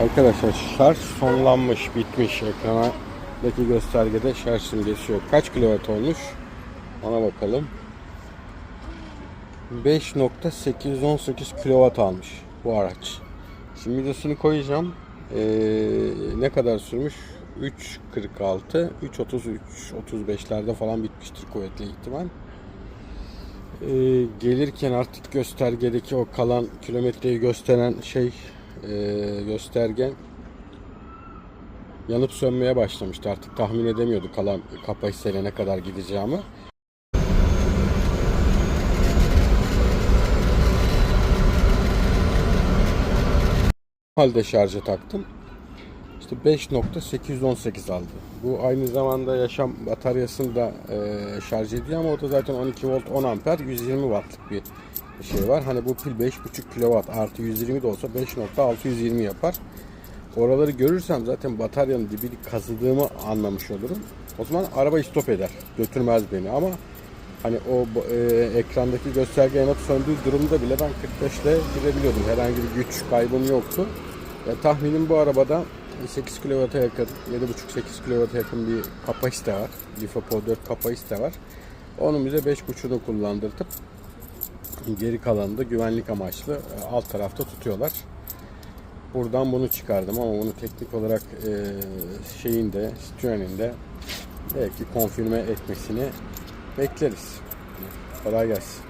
Arkadaşlar şarj sonlanmış, bitmiş. Ekranadaki göstergede şarj simgesi yok. Kaç kilowatt olmuş? Ona bakalım. 5.818 kilowatt almış bu araç. Şimdi videosunu koyacağım. Ee, ne kadar sürmüş? 3.46, 3.33, 35'lerde falan bitmiştir kuvvetli ihtimal. Ee, gelirken artık göstergedeki o kalan kilometreyi gösteren şey e, gösterge yanıp sönmeye başlamıştı. Artık tahmin edemiyordu kalan kapasiteyle ne kadar gideceğimi. halde şarja taktım. İşte 5.818 aldı. Bu aynı zamanda yaşam bataryasını da e, şarj ediyor ama o da zaten 12 volt 10 amper 120 wattlık bir şey var. Hani bu pil 5.5 kW artı 120 de olsa 5.620 yapar. Oraları görürsem zaten bataryanın dibini kazıdığımı anlamış olurum. O zaman araba stop eder. Götürmez beni ama hani o e, ekrandaki gösterge yanıp söndüğü durumda bile ben 45 ile gidebiliyordum. Herhangi bir güç kaybım yoktu. Ya, tahminim bu arabada 8 kW'a yakın, 7.5-8 kW'a yakın bir kapasite var. LiFePO 4 kapasite var. Onun bize 5.5'unu kullandırtıp geri kalanı da güvenlik amaçlı e, alt tarafta tutuyorlar. Buradan bunu çıkardım ama bunu teknik olarak e, şeyinde, Citroen'in belki konfirme etmesini bekleriz. Kolay gelsin.